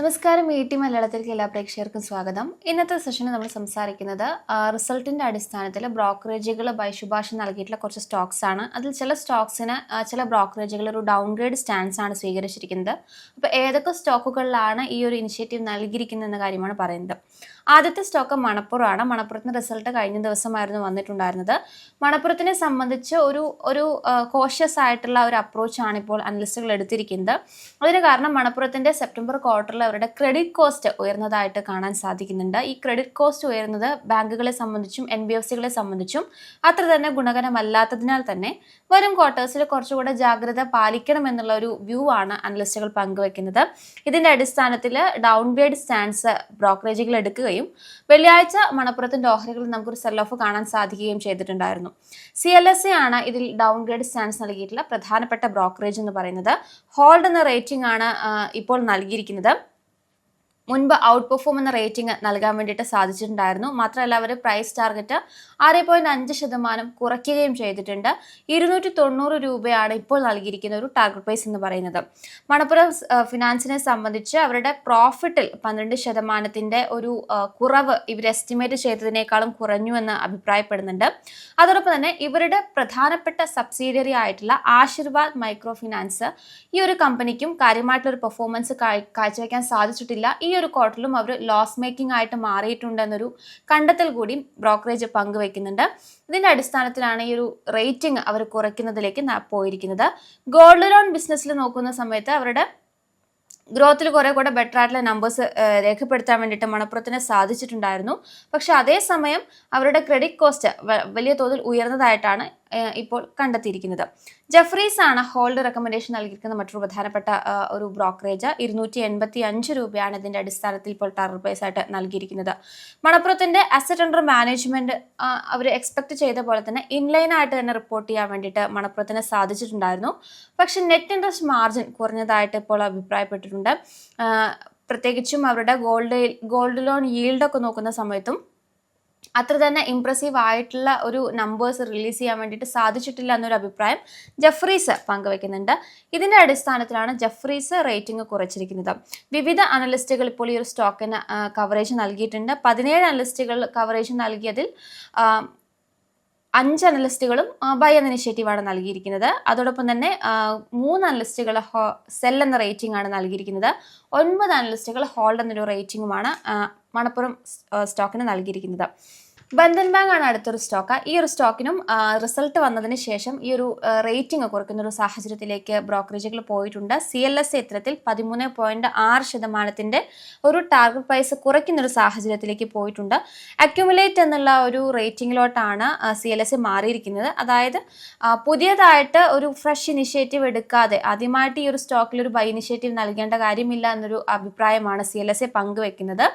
നമസ്കാരം E T മലയാളത്തിലേക്ക് എല്ലാ പ്രേക്ഷകർക്കും സ്വാഗതം. ഇന്നത്തെ സെഷനിൽ നമ്മൾ സംസാരിക്കുന്നത് റിസൾട്ടിന്റെ അടിസ്ഥാനത്തിൽ ബ്രോക്കറേജുകൾ ബൈ ശുപാർശ നൽകിയിട്ടുള്ള കുറച്ച് സ്റ്റോക്സ് ആണ്. അതിൽ ചില സ്റ്റോക്സിന് ചില ബ്രോക്കറേജുകൾ ഒരു ഡൗൺഗ്രേഡ് സ്റ്റാൻസ് ആണ് സ്വീകരിച്ചിരിക്കുന്നത്. അപ്പോൾ ഏതൊക്കെ സ്റ്റോക്കുകളിലാണ് ഈ ഒരു ഇനിഷ്യേറ്റീവ് നൽകിയിരിക്കുന്നത് എന്ന കാര്യമാണ് പറയുന്നത്. ആദ്യത്തെ സ്റ്റോക്ക് മണപ്പുറമാണ്. മണപ്പുറത്തിന് റിസൾട്ട് കഴിഞ്ഞ ദിവസമായിരുന്നു വന്നിട്ടുണ്ടായിരുന്നത്. മണപ്പുറത്തിനെ സംബന്ധിച്ച് ഒരു ഒരു കോഷ്യസ് ആയിട്ടുള്ള ഒരു അപ്രോച്ചാണ് ഇപ്പോൾ അനലിസ്റ്റുകൾ എടുത്തിരിക്കുന്നത്. അതിന് കാരണം മണപ്പുറത്തിന്റെ സെപ്റ്റംബർ ക്വാർട്ടറിൽ അവരുടെ ക്രെഡിറ്റ് കോസ്റ്റ് ഉയർന്നതായിട്ട് കാണാൻ സാധിക്കുന്നുണ്ട്. ഈ ക്രെഡിറ്റ് കോസ്റ്റ് ഉയർന്നത് ബാങ്കുകളെ സംബന്ധിച്ചും എൻ ബി എഫ് സികളെ സംബന്ധിച്ചും അത്ര തന്നെ ഗുണകരമല്ലാത്തതിനാൽ തന്നെ വരും ക്വാർട്ടേഴ്സിൽ കുറച്ചുകൂടെ ജാഗ്രത പാലിക്കണം എന്നുള്ള ഒരു വ്യൂ ആണ് അനലിസ്റ്റുകൾ പങ്കുവെക്കുന്നത്. ഇതിന്റെ അടിസ്ഥാനത്തിൽ ഡൗൺഗ്രേഡ് സ്റ്റാൻസ് ബ്രോക്കറേജുകൾ എടുക്കുകയും വെള്ളിയാഴ്ച മണപ്പുറത്തിന്റെ ഓഹരികളിൽ നമുക്കൊരു സെൽ ഓഫ് കാണാൻ സാധിക്കുകയും ചെയ്തിട്ടുണ്ടായിരുന്നു. സി എൽ എസ് ആണ് ഇതിൽ ഡൗൺഗ്രേഡ് സ്റ്റാൻസ് നൽകിയിട്ടുള്ള പ്രധാനപ്പെട്ട ബ്രോക്കറേജ് എന്ന് പറയുന്നത്. ഹോൾഡ് എന്ന റേറ്റിംഗ് ആണ് ഇപ്പോൾ നൽകിയിരിക്കുന്നത്. മുൻപ് ഔട്ട് പെർഫോം എന്ന റേറ്റിംഗ് നൽകാൻ വേണ്ടിയിട്ട് സാധിച്ചിട്ടുണ്ടായിരുന്നു. മാത്രമല്ല അവർ പ്രൈസ് ടാർഗറ്റ് ആറ് പോയിന്റ് അഞ്ച് ശതമാനം കുറയ്ക്കുകയും ചെയ്തിട്ടുണ്ട്. ഇരുന്നൂറ്റി തൊണ്ണൂറ് രൂപയാണ് ഇപ്പോൾ നൽകിയിരിക്കുന്ന ഒരു ടാർഗറ്റ് പ്രൈസ് എന്ന് പറയുന്നത്. മണപ്പുറം ഫിനാൻസിനെ സംബന്ധിച്ച് അവരുടെ പ്രോഫിറ്റിൽ പന്ത്രണ്ട് ശതമാനത്തിന്റെ ഒരു കുറവ് ഇവർ എസ്റ്റിമേറ്റ് ചെയ്തതിനേക്കാളും കുറഞ്ഞു എന്ന് അഭിപ്രായപ്പെടുന്നുണ്ട്. അതോടൊപ്പം തന്നെ ഇവരുടെ പ്രധാനപ്പെട്ട സബ്സിഡിയറി ആയിട്ടുള്ള ആശീർവാദ് മൈക്രോ ഫിനാൻസ് ഈ ഒരു കമ്പനിക്കും കാര്യമായിട്ടുള്ള ഒരു പെർഫോമൻസ് കാഴ്ചവെക്കാൻ സാധിച്ചിട്ടില്ല. ഈ ഒരു ക്വാർട്ടറിലും അവർ ലോസ് മേക്കിംഗ് ആയിട്ട് മാറിയിട്ടുണ്ടെന്നൊരു കണ്ടെത്തൽ കൂടി ബ്രോക്കറേജ് പങ്കുവെക്കുന്നുണ്ട്. ഇതിന്റെ അടിസ്ഥാനത്തിലാണ് ഈ ഒരു റേറ്റിംഗ് അവർ കുറയ്ക്കുന്നതിലേക്ക് പോയിരിക്കുന്നത്. ഗോൾഡ് ലോൺ ബിസിനസ്സിൽ നോക്കുന്ന സമയത്ത് അവരുടെ ഗ്രോത്തിൽ കുറേ കൂടെ ബെറ്റർ ആയിട്ടുള്ള നമ്പേഴ്സ് രേഖപ്പെടുത്താൻ വേണ്ടിയിട്ട് മണപ്പുറത്തിന് സാധിച്ചിട്ടുണ്ടായിരുന്നു. പക്ഷേ അതേസമയം അവരുടെ ക്രെഡിറ്റ് കോസ്റ്റ് വലിയ തോതിൽ ഉയർന്നതായിട്ടാണ് ഇപ്പോൾ കണ്ടെത്തിയിരിക്കുന്നത്. ജഫ്രീസ് ആണ് ഹോൾഡ് റെക്കമെൻഡേഷൻ നൽകിയിരിക്കുന്ന മറ്റൊരു പ്രധാനപ്പെട്ട ഒരു ബ്രോക്കറേജ് ഇരുന്നൂറ്റി എൺപത്തി അഞ്ച് രൂപയാണ് ഇതിന്റെ അടിസ്ഥാനത്തിൽ ഇപ്പോൾ ടാർഗറ്റ് പ്രൈസ് ആയിട്ട് നൽകിയിരിക്കുന്നത്. മണപ്പുറത്തിന്റെ അസറ്റ് അണ്ടർ മാനേജ്മെന്റ് അവർ എക്സ്പെക്ട് ചെയ്ത പോലെ തന്നെ ഇൻലൈൻ ആയിട്ട് തന്നെ റിപ്പോർട്ട് ചെയ്യാൻ വേണ്ടിയിട്ട് മണപ്പുറത്തിന് സാധിച്ചിട്ടുണ്ടായിരുന്നു. പക്ഷെ നെറ്റ് ഇൻട്രസ്റ്റ് മാർജിൻ കുറഞ്ഞതായിട്ട് ഇപ്പോൾ അഭിപ്രായപ്പെട്ടിട്ടുണ്ട്. പ്രത്യേകിച്ചും അവരുടെ ഗോൾഡ് ഗോൾഡ് ലോൺ ഈൽഡൊക്കെ നോക്കുന്ന സമയത്തും അത്ര തന്നെ ഇംപ്രസീവ് ആയിട്ടുള്ള ഒരു നമ്പേഴ്സ് റിലീസ് ചെയ്യാൻ വേണ്ടിയിട്ട് സാധിച്ചിട്ടില്ല എന്നൊരു അഭിപ്രായം ജഫ്രീസ് പങ്കുവെക്കുന്നുണ്ട്. ഇതിന്റെ അടിസ്ഥാനത്തിലാണ് ജഫ്രീസ് റേറ്റിംഗ് കുറച്ചിരിക്കുന്നത്. വിവിധ അനലിസ്റ്റുകൾ ഇപ്പോൾ ഈ ഒരു സ്റ്റോക്കിന് കവറേജ് നൽകിയിട്ടുണ്ട്. പതിനേഴ് അനലിസ്റ്റുകൾ കവറേജ് നൽകിയതിൽ അഞ്ച് അനലിസ്റ്റുകളും ബൈ എന്ന ഇനിഷ്യേറ്റീവാണ് നൽകിയിരിക്കുന്നത്. അതോടൊപ്പം തന്നെ മൂന്ന് അനലിസ്റ്റുകൾ ഹോ സെൽ എന്ന റേറ്റിംഗ് ആണ് നൽകിയിരിക്കുന്നത്. ഒൻപത് അനലിസ്റ്റുകൾ ഹോൾഡ് എന്നൊരു റേറ്റിംഗുമാണ് മണപ്പുറം സ്റ്റോക്കിന് നൽകിയിരിക്കുന്നത്. ബന്ധൻ ബാങ്ക് ആണ് അടുത്തൊരു സ്റ്റോക്ക്. ഈ ഒരു സ്റ്റോക്കിനും റിസൾട്ട് വന്നതിന് ശേഷം ഈ ഒരു റേറ്റിംഗ് കുറയ്ക്കുന്ന ഒരു സാഹചര്യത്തിലേക്ക് ബ്രോക്കറേജുകൾ പോയിട്ടുണ്ട്. സി എൽ എസ് ഇത്തരത്തിൽ പതിമൂന്ന് പോയിന്റ് ആറ് ശതമാനത്തിന്റെ ഒരു ടാർഗറ്റ് പ്രൈസ് കുറയ്ക്കുന്ന ഒരു സാഹചര്യത്തിലേക്ക് പോയിട്ടുണ്ട്. അക്യുമുലേറ്റ് എന്നുള്ള ഒരു റേറ്റിംഗിലോട്ടാണ് സി എൽ എസ് മാറിയിരിക്കുന്നത്. അതായത് പുതിയതായിട്ട് ഒരു ഫ്രഷ് ഇനിഷ്യേറ്റീവ് എടുക്കാതെ ആദ്യമായിട്ട് ഈ ഒരു സ്റ്റോക്കിൽ ഒരു ബൈ ഇനിഷ്യേറ്റീവ് നൽകേണ്ട കാര്യമില്ല എന്നൊരു അഭിപ്രായമാണ് സി എൽ എസ് പങ്കുവെക്കുന്നത്.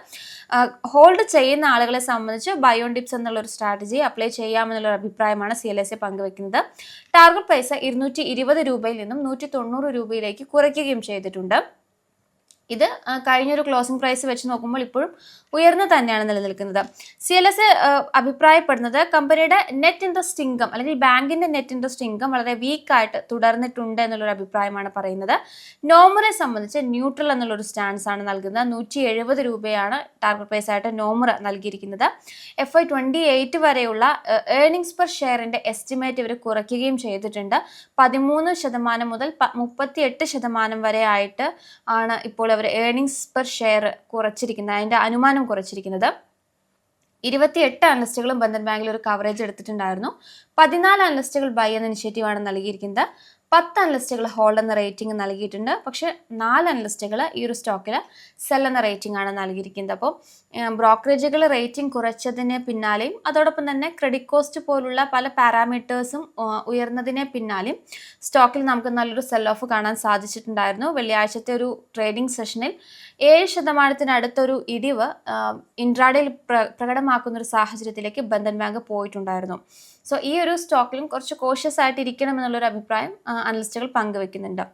ഹോൾഡ് ചെയ്യുന്ന ആളുകളെ സംബന്ധിച്ച് ബയോൺ ടിപ്സ് എന്നുള്ള ഒരു സ്ട്രാറ്റജി അപ്ലൈ ചെയ്യാമെന്നുള്ള അഭിപ്രായമാണ് സി എൽ എസ് എ പങ്കുവെക്കുന്നത് ടാർഗറ്റ് പ്രൈസ് ഇരുന്നൂറ്റി ഇരുപത് രൂപയിൽ നിന്നും നൂറ്റി തൊണ്ണൂറ് രൂപയിലേക്ക് കുറയ്ക്കുകയും ചെയ്തിട്ടുണ്ട്. ഇത് കഴിഞ്ഞൊരു ക്ലോസിംഗ് പ്രൈസ് വെച്ച് നോക്കുമ്പോൾ ഇപ്പോഴും ഉയർന്നു തന്നെയാണ് നിലനിൽക്കുന്നത്. സി എൽ എസ് അഭിപ്രായപ്പെടുന്നത് കമ്പനിയുടെ നെറ്റ് ഇൻട്രസ്റ്റ് ഇൻകം അല്ലെങ്കിൽ ബാങ്കിന്റെ നെറ്റ് ഇൻട്രസ്റ്റ് ഇൻകം വളരെ വീക്കായിട്ട് തുടർന്നിട്ടുണ്ട് എന്നുള്ളൊരു അഭിപ്രായമാണ് പറയുന്നത്. നോമറെ സംബന്ധിച്ച് ന്യൂട്രൽ എന്നുള്ളൊരു സ്റ്റാൻസ് ആണ് നൽകുന്നത്. നൂറ്റി എഴുപത് രൂപയാണ് ടാർഗറ്റ് പ്രൈസ് ആയിട്ട് നോമർ നൽകിയിരിക്കുന്നത്. എഫ് ഐ ട്വന്റി എയ്റ്റ് വരെയുള്ള ഏർണിംഗ്സ് പെർ ഷെയറിന്റെ എസ്റ്റിമേറ്റ് ഇവർ കുറയ്ക്കുകയും ചെയ്തിട്ടുണ്ട്. പതിമൂന്ന് ശതമാനം മുതൽ മുപ്പത്തി എട്ട് ശതമാനം വരെ ആയിട്ട് ആണ് ഇപ്പോൾ അവർ ഏർണിംഗ്സ് പെർ ഷെയർ കുറച്ചിരിക്കുന്നത് അതിന്റെ അനുമാനം കുറച്ചിരിക്കുന്നത് ഇരുപത്തിയെട്ട് അനലിസ്റ്റുകളും ബന്ധൻ ബാങ്കിൽ ഒരു കവറേജ് എടുത്തിട്ടുണ്ടായിരുന്നു. പതിനാല് അനലിസ്റ്റുകൾ ബൈ എന്ന ഇനിഷ്യേറ്റീവാണ് നൽകിയിരിക്കുന്നത്. പത്ത് അനലിസ്റ്റുകൾ ഹോൾഡ് എന്ന റേറ്റിംഗ് നൽകിയിട്ടുണ്ട്. പക്ഷേ നാല് അനലിസ്റ്റുകൾ ഈ ഒരു സ്റ്റോക്കിൽ സെൽ എന്ന റേറ്റിംഗ് ആണ് നൽകിയിരിക്കുന്നത്. അപ്പോൾ ബ്രോക്കറേജുകൾ റേറ്റിംഗ് കുറച്ചതിന് പിന്നാലെയും അതോടൊപ്പം തന്നെ ക്രെഡിറ്റ് കോസ്റ്റ് പോലുള്ള പല പാരാമീറ്റേഴ്സും ഉയർന്നതിനെ പിന്നാലെയും സ്റ്റോക്കിൽ നമുക്ക് നല്ലൊരു സെൽ ഓഫ് കാണാൻ സാധിച്ചിട്ടുണ്ടായിരുന്നു. വെള്ളിയാഴ്ചത്തെ ഒരു ട്രേഡിംഗ് സെഷനിൽ ഏഴ് ശതമാനത്തിനടുത്തൊരു ഇടിവ് ഇൻട്രാഡയിൽ പ്ര പ്രകടമാക്കുന്ന ഒരു സാഹചര്യത്തിലേക്ക് ബന്ധൻ ബാങ്ക് പോയിട്ടുണ്ടായിരുന്നു. സോ ഈ ഒരു സ്റ്റോക്കിലും കുറച്ച് കോഷ്യസ് ആയിട്ട് ഇരിക്കണം എന്നുള്ളൊരു അഭിപ്രായം അനലിസ്റ്റുകൾ പങ്കുവെക്കുന്നുണ്ട്.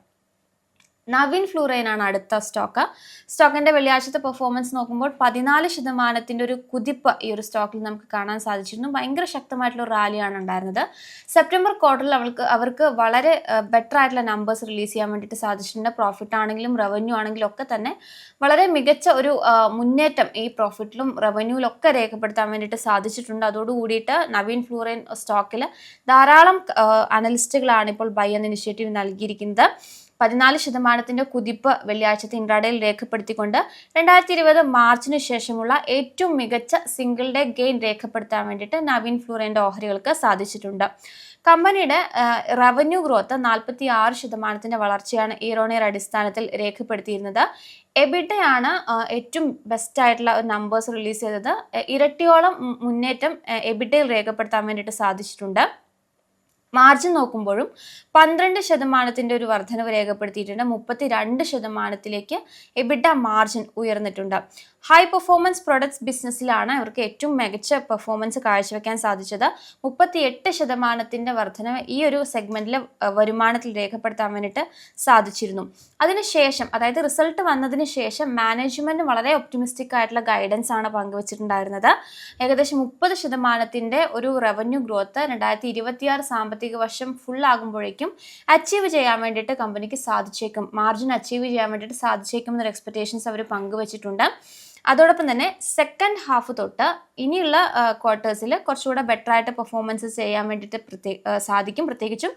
നവീൻ ഫ്ലൂറൈനാണ് അടുത്ത സ്റ്റോക്ക്. സ്റ്റോക്കിന്റെ വെള്ളിയാഴ്ചത്തെ പെർഫോമൻസ് നോക്കുമ്പോൾ പതിനാല് ശതമാനത്തിന്റെ ഒരു കുതിപ്പ് ഈ ഒരു സ്റ്റോക്കിൽ നമുക്ക് കാണാൻ സാധിച്ചിരുന്നു. ഭയങ്കര ശക്തമായിട്ടുള്ള റാലിയാണ് ഉണ്ടായിരുന്നത്. സെപ്റ്റംബർ ക്വാർട്ടറിൽ അവൾക്ക് അവർക്ക് വളരെ ബെറ്റർ ആയിട്ടുള്ള നമ്പേഴ്സ് റിലീസ് ചെയ്യാൻ വേണ്ടിയിട്ട് സാധിച്ചിട്ടുണ്ട്. പ്രോഫിറ്റ് ആണെങ്കിലും റവന്യൂ ആണെങ്കിലും ഒക്കെ തന്നെ വളരെ മികച്ച ഒരു മുന്നേറ്റം ഈ പ്രോഫിറ്റിലും റവന്യൂവിലൊക്കെ രേഖപ്പെടുത്താൻ വേണ്ടിയിട്ട് സാധിച്ചിട്ടുണ്ട്. അതോടുകൂടിയിട്ട് നവീൻ ഫ്ലൂറൈൻ സ്റ്റോക്കിൽ ധാരാളം അനലിസ്റ്റുകളാണ് ഇപ്പോൾ ബൈ എന്ന ഇനിഷ്യേറ്റീവ് നൽകിയിരിക്കുന്നത്. പതിനാല് ശതമാനത്തിന്റെ കുതിപ്പ് വെള്ളിയാഴ്ചത്തെ ഇൻട്രാഡേയിൽ രേഖപ്പെടുത്തിക്കൊണ്ട് രണ്ടായിരത്തി ഇരുപത് മാർച്ചിന് ശേഷമുള്ള ഏറ്റവും മികച്ച സിംഗിൾ ഡേ ഗെയിൻ രേഖപ്പെടുത്താൻ വേണ്ടിയിട്ട് നവീൻ ഫ്ലൂറിന്റെ ഓഹരികൾക്ക് സാധിച്ചിട്ടുണ്ട്. കമ്പനിയുടെ റവന്യൂ ഗ്രോത്ത് നാൽപ്പത്തി ആറ് ശതമാനത്തിന്റെ വളർച്ചയാണ് ഇയറോണിയർ അടിസ്ഥാനത്തിൽ രേഖപ്പെടുത്തിയിരുന്നത്. എബിഡയാണ് ഏറ്റവും ബെസ്റ്റ് ആയിട്ടുള്ള നമ്പേഴ്സ് റിലീസ് ചെയ്തത്. ഇരട്ടിയോളം മുന്നേറ്റം എബിഡയിൽ രേഖപ്പെടുത്താൻ വേണ്ടിയിട്ട് സാധിച്ചിട്ടുണ്ട്. മാർജിൻ നോക്കുമ്പോഴും പന്ത്രണ്ട് ശതമാനത്തിന്റെ ഒരു വർധനവ് രേഖപ്പെടുത്തിയിട്ടുണ്ട്. മുപ്പത്തി രണ്ട് ശതമാനത്തിലേക്ക് എബിഡ മാർജിൻ ഉയർന്നിട്ടുണ്ട്. ഹൈ പെർഫോമൻസ് പ്രൊഡക്ട്സ് ബിസിനസ്സിലാണ് ഇവർക്ക് ഏറ്റവും മികച്ച പെർഫോമൻസ് കാഴ്ചവെക്കാൻ സാധിച്ചത്. മുപ്പത്തി എട്ട് ശതമാനത്തിന്റെ വർധനവ് ഈ ഒരു സെഗ്മെന്റിലെ വരുമാനത്തിൽ രേഖപ്പെടുത്താൻ വേണ്ടിയിട്ട് സാധിച്ചിരുന്നു. അതിനുശേഷം അതായത് റിസൾട്ട് വന്നതിന് ശേഷം മാനേജ്മെന്റ് വളരെ ഒപ്റ്റിമിസ്റ്റിക് ആയിട്ടുള്ള ഗൈഡൻസ് ആണ് പങ്കുവച്ചിട്ടുണ്ടായിരുന്നത്. ഏകദേശം മുപ്പത് ശതമാനത്തിന്റെ ഒരു റവന്യൂ ഗ്രോത്ത് രണ്ടായിരത്തി ഇരുപത്തിയാറ് സാമ്പത്തിക വർഷം ഫുൾ ആകുമ്പോഴേക്കും അച്ചീവ് ചെയ്യാൻ വേണ്ടിയിട്ട് കമ്പനിക്ക് സാധിച്ചേക്കും. മാർജിൻ അച്ചീവ് ചെയ്യാൻ വേണ്ടിയിട്ട് സാധിച്ചേക്കും എന്നൊരു എക്സ്പെക്റ്റേഷൻസ് അവർ പങ്കുവച്ചിട്ടുണ്ട്. അതോടൊപ്പം തന്നെ സെക്കൻഡ് ഹാഫ് തൊട്ട് ഇനിയുള്ള ക്വാർട്ടേഴ്സിൽ കുറച്ചുകൂടെ ബെറ്റർ ആയിട്ട് പെർഫോമൻസ് ചെയ്യാൻ വേണ്ടിയിട്ട് പ്രത്യേ സാധിക്കും. പ്രത്യേകിച്ചും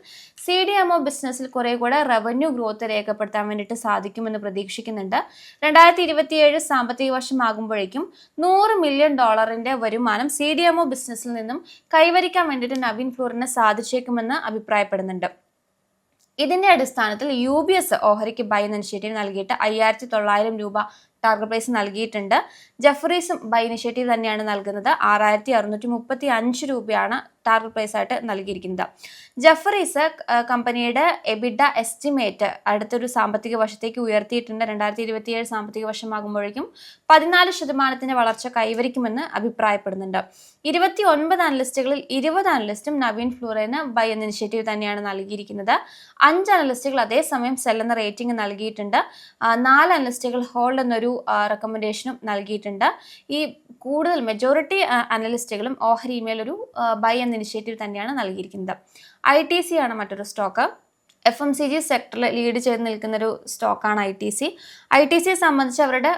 സി ഡി എം ഒ ബിസിനസ്സിൽ കുറേ കൂടെ റവന്യൂ ഗ്രോത്ത് രേഖപ്പെടുത്താൻ വേണ്ടിയിട്ട് സാധിക്കുമെന്ന് പ്രതീക്ഷിക്കുന്നുണ്ട്. രണ്ടായിരത്തി ഇരുപത്തിയേഴ് സാമ്പത്തിക വർഷം ആകുമ്പോഴേക്കും നൂറ് മില്യൺ ഡോളറിന്റെ വരുമാനം സി ഡി എം ഒ ബിസിനസ്സിൽ നിന്നും കൈവരിക്കാൻ വേണ്ടിയിട്ട് നവീൻ ഫ്ലോറിന് സാധിച്ചേക്കുമെന്ന് അഭിപ്രായപ്പെടുന്നുണ്ട്. ഇതിന്റെ അടിസ്ഥാനത്തിൽ യു ബി എസ് ഓഹരിക്ക് ബൈ എന്ന ഇനിഷ്യേറ്റീവ് നൽകിയിട്ട് അയ്യായിരത്തി തൊള്ളായിരം രൂപ ടാർഗറ്റ് പ്രൈസ് നൽകിയിട്ടുണ്ട്. ജഫറീസും ബൈ ഇനിഷ്യേറ്റീവ് തന്നെയാണ് നൽകുന്നത്. ആറായിരത്തി അറുന്നൂറ്റി മുപ്പത്തി അഞ്ച് രൂപയാണ് ടാർഗറ്റ് പ്രൈസ് ആയിട്ട് നൽകിയിരിക്കുന്നത്. ജഫറീസ് കമ്പനിയുടെ എബിഡ എസ്റ്റിമേറ്റ് അടുത്തൊരു സാമ്പത്തിക വർഷത്തേക്ക് ഉയർത്തിയിട്ടുണ്ട്. രണ്ടായിരത്തി ഇരുപത്തിയേഴ് സാമ്പത്തിക വർഷമാകുമ്പോഴേക്കും പതിനാല് ശതമാനത്തിന്റെ വളർച്ച കൈവരിക്കുമെന്ന് അഭിപ്രായപ്പെടുന്നുണ്ട്. ഇരുപത്തി ഒൻപത് അനലിസ്റ്റുകളിൽ ഇരുപത് അനലിസ്റ്റും നവീൻ ഫ്ലൂറേന് ബൈ എന്ന ഇനിഷ്യേറ്റീവ് തന്നെയാണ് നൽകിയിരിക്കുന്നത്. അഞ്ച് അനലിസ്റ്റുകൾ അതേസമയം സെൽ എന്ന റേറ്റിംഗ് നൽകിയിട്ടുണ്ട്. നാല് അനലിസ്റ്റുകൾ ഹോൾഡ് എന്നൊരു റെക്കമെൻഡേഷനും നൽകിയിട്ടുണ്ട്. ഈ കൂടുതൽ മെജോറിറ്റി അനലിസ്റ്റുകളും ഓഹരി ഒരു ബൈ എന്ന ഇനിഷ്യേറ്റീവ് തന്നെയാണ് നൽകിയിരിക്കുന്നത്. ഐ ടി സി ആണ് മറ്റൊരു stock F M C G സെക്ടറിൽ ലീഡ് ചെയ്ത് നിൽക്കുന്ന ഒരു സ്റ്റോക്കാണ് I T C I T സിയെ സംബന്ധിച്ച് അവരുടെ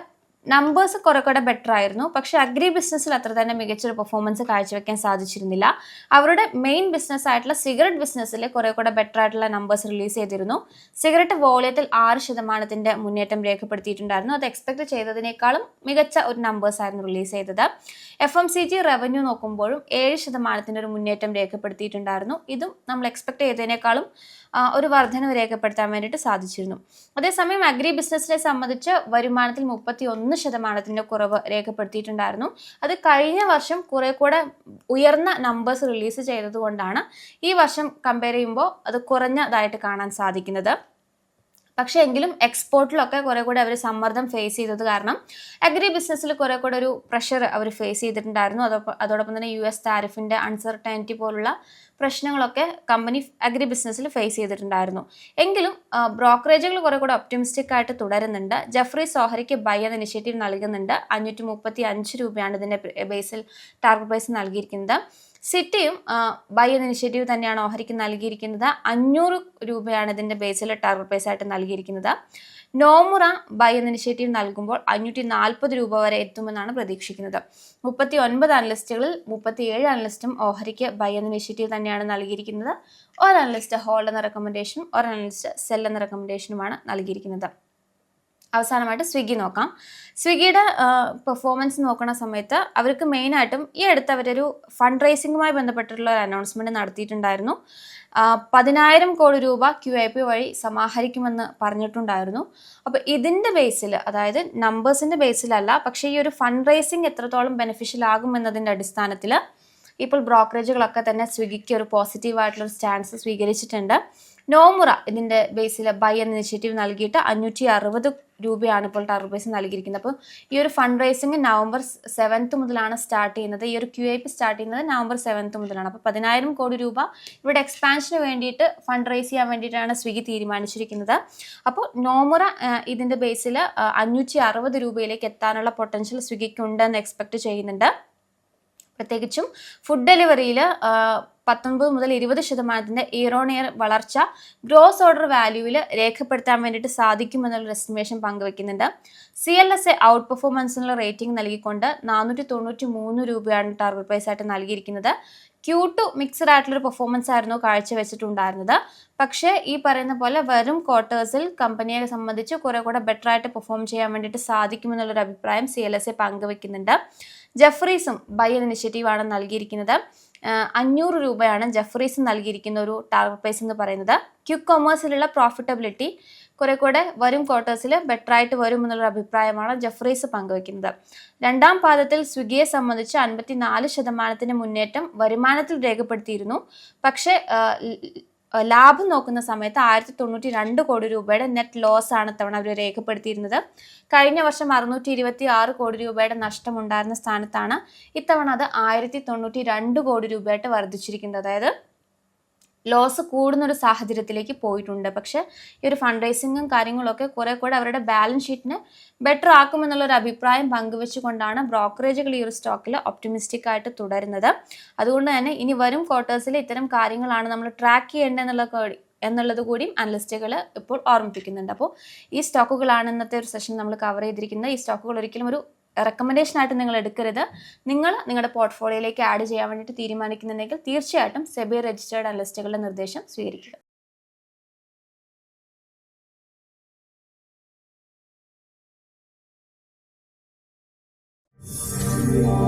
നമ്പേഴ്സ് കുറെ കൂടെ ബെറ്റർ ആയിരുന്നു. പക്ഷേ അഗ്രി ബിസിനസ്സിൽ അത്ര തന്നെ മികച്ചൊരു പെർഫോമൻസ് കാഴ്ചവെക്കാൻ സാധിച്ചിരുന്നില്ല. അവരുടെ മെയിൻ ബിസിനസ് ആയിട്ടുള്ള സിഗരറ്റ് ബിസിനസ്സിൽ കുറെ കൂടെ ബെറ്റർ ആയിട്ടുള്ള നമ്പേഴ്സ് റിലീസ് ചെയ്തിരുന്നു. സിഗരറ്റ് വോളിയത്തിൽ ആറ് ശതമാനത്തിന്റെ മുന്നേറ്റം രേഖപ്പെടുത്തിയിട്ടുണ്ടായിരുന്നു. അത് എക്സ്പെക്ട് ചെയ്തതിനേക്കാളും മികച്ച ഒരു നമ്പേഴ്സ് ആയിരുന്നു റിലീസ് ചെയ്തത്. F M C G revenue നോക്കുമ്പോഴും ഏഴ് ശതമാനത്തിന്റെ ഒരു മുന്നേറ്റം രേഖപ്പെടുത്തിയിട്ടുണ്ടായിരുന്നു. ഇതും നമ്മൾ എക്സ്പെക്ട് ചെയ്തതിനേക്കാളും ഒരു വർധനവ് രേഖപ്പെടുത്താൻ വേണ്ടിയിട്ട് സാധിച്ചിരുന്നു. അതേസമയം അഗ്രി ബിസിനസ്സിനെ സംബന്ധിച്ച് വരുമാനത്തിൽ മുപ്പത്തി ഒന്ന് ശതമാനത്തിന്റെ കുറവ് രേഖപ്പെടുത്തിയിട്ടുണ്ടായിരുന്നു. അത് കഴിഞ്ഞ വർഷം കുറെ കൂടെ ഉയർന്ന നമ്പേഴ്സ് റിലീസ് ചെയ്തതുകൊണ്ടാണ് ഈ വർഷം കമ്പയർ ചെയ്യുമ്പോൾ അത് കുറഞ്ഞതായിട്ട് കാണാൻ സാധിക്കുന്നത്. പക്ഷേ എങ്കിലും എക്സ്പോർട്ടിലൊക്കെ കുറെ കൂടെ അവർ സമ്മർദ്ദം ഫേസ് ചെയ്തത് കാരണം അഗ്രി ബിസിനസ്സിൽ കുറെ കൂടെ ഒരു പ്രഷർ അവർ ഫേസ് ചെയ്തിട്ടുണ്ടായിരുന്നു. അതോടൊപ്പം അതോടൊപ്പം തന്നെ യു എസ് താരിഫിന്റെ അൺസർട്ടനിറ്റി പോലുള്ള പ്രശ്നങ്ങളൊക്കെ കമ്പനി അഗ്രി ബിസിനസ്സിൽ ഫേസ് ചെയ്തിട്ടുണ്ടായിരുന്നു. എങ്കിലും ബ്രോക്കറേജുകൾ കുറെ കൂടെ ഒപ്റ്റിമിസ്റ്റിക് ആയിട്ട് തുടരുന്നുണ്ട്. ജഫ്രി സോഹരിക്ക് ബൈ എന്ന ഇനിഷ്യേറ്റീവ് നൽകുന്നുണ്ട്. അഞ്ഞൂറ്റി മുപ്പത്തി അഞ്ച് രൂപയാണ് ഇതിന്റെ ബേസിൽ ടാർഗറ്റ് പ്രൈസ് നൽകിയിരിക്കുന്നത്. സിറ്റിയും ബൈ ഇനിഷ്യേറ്റീവ് തന്നെയാണ് ഓഹരിക്ക് നൽകിയിരിക്കുന്നത്. അഞ്ഞൂറ് രൂപയാണ് ഇതിന്റെ ബേസിൽ ടാർഗറ്റ് പ്രൈസ് ആയിട്ട് നൽകിയിരിക്കുന്നത്. നോമുറ ബൈ എന്ന ഇനിഷ്യേറ്റീവ് നൽകുമ്പോൾ അഞ്ഞൂറ്റി നാൽപ്പത് രൂപ വരെ എത്തുമെന്നാണ് പ്രതീക്ഷിക്കുന്നത്. മുപ്പത്തി ഒൻപത് അനലിസ്റ്റുകളിൽ മുപ്പത്തി ഏഴ് അനലിസ്റ്റും ഓഹരിക്ക് ബൈ എന്ന ഇനിഷ്യേറ്റീവ് തന്നെയാണ് നൽകിയിരിക്കുന്നത്. ഒരു അനലിസ്റ്റ് ഹോൾഡ് എന്ന റെക്കമെൻഡേഷനും ഒരു അനലിസ്റ്റ് സെൽ എന്ന റെക്കമെൻഡേഷനുമാണ് നൽകിയിരിക്കുന്നത്. അവസാനമായിട്ട് സ്വിഗ്ഗി നോക്കാം. സ്വിഗ്ഗിയുടെ പെർഫോമൻസ് നോക്കുന്ന സമയത്ത് അവർക്ക് മെയിനായിട്ടും ഈ അടുത്ത് അവരൊരു ഫണ്ട് റേസിംഗുമായി ബന്ധപ്പെട്ടിട്ടുള്ള ഒരു അനൗൺസ്മെന്റ് നടത്തിയിട്ടുണ്ടായിരുന്നു. പതിനായിരം കോടി രൂപ ക്യു ഐ പി വഴി സമാഹരിക്കുമെന്ന് പറഞ്ഞിട്ടുണ്ടായിരുന്നു. അപ്പോൾ ഇതിന്റെ ബേസിൽ അതായത് നമ്പേഴ്സിന്റെ ബേസിലല്ല പക്ഷേ ഈ ഒരു ഫണ്ട് റേസിംഗ് എത്രത്തോളം ബെനിഫിഷ്യൽ ആകും എന്നതിന്റെ അടിസ്ഥാനത്തിൽ ഇപ്പോൾ ബ്രോക്കറേജുകളൊക്കെ തന്നെ സ്വിഗ്ഗിക്ക് ഒരു പോസിറ്റീവ് ആയിട്ടുള്ള സ്റ്റാൻസ് സ്വീകരിച്ചിട്ടുണ്ട്. നോമുറ ഇതിന്റെ ബേസിൽ ബൈ എന്ന ഇനിഷ്യേറ്റീവ് നൽകിയിട്ട് അഞ്ഞൂറ്റി അറുപത് രൂപയാണ് ഇപ്പോൾ ടാർഗറ്റ് പ്രൈസ് നൽകിയിരിക്കുന്നത്. അപ്പോൾ ഈ ഒരു ഫണ്ട് റൈസിങ് നവംബർ സെവൻത്ത് മുതലാണ് സ്റ്റാർട്ട് ചെയ്യുന്നത്. ഈ ഒരു ക്യു ഐ പി സ്റ്റാർട്ട് ചെയ്യുന്നത് നവംബർ സെവൻത്ത് മുതലാണ്. അപ്പോൾ പതിനായിരം കോടി രൂപ ഇവിടെ എക്സ്പാൻഷന് വേണ്ടിയിട്ട് ഫണ്ട് റൈസ് ചെയ്യാൻ വേണ്ടിയിട്ടാണ് സ്വിഗ്ഗി തീരുമാനിച്ചിരിക്കുന്നത്. അപ്പോൾ നോമുറ ഇതിന്റെ ബേസിൽ അഞ്ഞൂറ്റി അറുപത് രൂപയിലേക്ക് എത്താനുള്ള പൊട്ടൻഷ്യൽ സ്വിഗ്ഗിക്ക് ഉണ്ടെന്ന് എക്സ്പെക്ട് ചെയ്യുന്നുണ്ട്. പ്രത്യേകിച്ചും ഫുഡ് ഡെലിവറിയിൽ പത്തൊൻപത് മുതൽ ഇരുപത് ശതമാനത്തിന്റെ ഇയർ വളർച്ച ഗ്രോസ് ഓർഡർ വാല്യൂവിൽ രേഖപ്പെടുത്താൻ വേണ്ടിയിട്ട് സാധിക്കുമെന്നുള്ള estimation പങ്കുവെക്കുന്നുണ്ട്. C L S A out പെർഫോമൻസിനുള്ള rating നൽകിക്കൊണ്ട് നാനൂറ്റി തൊണ്ണൂറ്റി മൂന്ന് രൂപയാണ് ടാർഗറ്റ് പ്രൈസ് ആയിട്ട് നൽകിയിരിക്കുന്നത്. ക്യൂ ടു മിക്സഡ് ആയിട്ടുള്ളൊരു പെർഫോമൻസ് ആയിരുന്നു കാഴ്ചവെച്ചിട്ടുണ്ടായിരുന്നത്. പക്ഷേ ഈ പറയുന്ന പോലെ വരും ക്വാർട്ടേഴ്സിൽ കമ്പനിയെ സംബന്ധിച്ച് കുറെ കൂടെ ബെറ്റർ ആയിട്ട് പെർഫോം ചെയ്യാൻ വേണ്ടിയിട്ട് സാധിക്കുമെന്നുള്ളൊരു അഭിപ്രായം സി എൽ എസ് എ പങ്കുവെക്കുന്നുണ്ട്. ജെഫ്രീസും ബൈ ഇനിഷ്യേറ്റീവാണ് നൽകിയിരിക്കുന്നത്. അഞ്ഞൂറ് രൂപയാണ് ജഫ്രീസ് നൽകിയിരിക്കുന്ന ഒരു ടാർഗറ്റ് പ്രൈസ് എന്ന് പറയുന്നത്. ക്യുക്ക് കൊമേഴ്സിലുള്ള പ്രോഫിറ്റബിലിറ്റി കുറെ കൂടെ വരും ക്വാർട്ടേഴ്സിൽ ബെറ്റർ ആയിട്ട് വരും എന്നുള്ള അഭിപ്രായമാണ് ജഫ്രീസ് പങ്കുവയ്ക്കുന്നത്. രണ്ടാം പാദത്തിൽ സ്വിഗ്ഗിയെ സംബന്ധിച്ച് അൻപത്തി നാല് ശതമാനത്തിന് മുന്നേറ്റം വരുമാനത്തിൽ രേഖപ്പെടുത്തിയിരുന്നു. പക്ഷേ ലാഭം നോക്കുന്ന സമയത്ത് ആയിരത്തി തൊണ്ണൂറ്റി രണ്ട് കോടി രൂപയുടെ നെറ്റ് ലോസ് ആണ് തവണ അവർ രേഖപ്പെടുത്തിയിരുന്നത്. കഴിഞ്ഞ വർഷം അറുന്നൂറ്റി ഇരുപത്തി ആറ് കോടി രൂപയുടെ നഷ്ടമുണ്ടായിരുന്ന സ്ഥാനത്താണ് ഇത്തവണ അത് ആയിരത്തി തൊണ്ണൂറ്റി രണ്ട് കോടി രൂപയായിട്ട് വർദ്ധിച്ചിരിക്കുന്നത്. അതായത് ലോസ് കൂടുന്ന ഒരു സാഹചര്യത്തിലേക്ക് പോയിട്ടുണ്ട്. പക്ഷേ ഈ ഒരു ഫണ്ട് റൈസിങ്ങും കാര്യങ്ങളൊക്കെ കുറെ കൂടെ അവരുടെ ബാലൻസ് ഷീറ്റിന് ബെറ്റർ ആക്കുമെന്നുള്ളൊരു അഭിപ്രായം പങ്കുവെച്ചുകൊണ്ടാണ് ബ്രോക്കറേജുകൾ ഈ ഒരു സ്റ്റോക്കിൽ ഒപ്റ്റിമിസ്റ്റിക് ആയിട്ട് തുടരുന്നത്. അതുകൊണ്ട് തന്നെ ഇനി വരും ക്വാർട്ടേഴ്സിൽ ഇത്തരം കാര്യങ്ങളാണ് നമ്മൾ ട്രാക്ക് ചെയ്യേണ്ടതെന്നുള്ള എന്നുള്ളത് കൂടിയും അനലിസ്റ്റുകൾ ഇപ്പോൾ ഓർമ്മിപ്പിക്കുന്നുണ്ട്. അപ്പോൾ ഈ സ്റ്റോക്കുകളാണ് ഇന്നത്തെ ഒരു സെഷൻ നമ്മൾ കവർ ചെയ്തിരിക്കുന്നത്. ഈ സ്റ്റോക്കുകൾ ഒരിക്കലും ഒരു റെക്കമെൻഡേഷൻ ആയിട്ട് നിങ്ങൾ എടുക്കരുത് നിങ്ങൾ നിങ്ങളുടെ പോർട്ട്ഫോളിയോയിലേക്ക് ആഡ് ചെയ്യാൻ വേണ്ടിയിട്ട് തീരുമാനിക്കുന്നുണ്ടെങ്കിൽ തീർച്ചയായിട്ടും സെബി രജിസ്റ്റേർഡ് അനലിസ്റ്റുകളുടെ നിർദ്ദേശം സ്വീകരിക്കുക Yeah.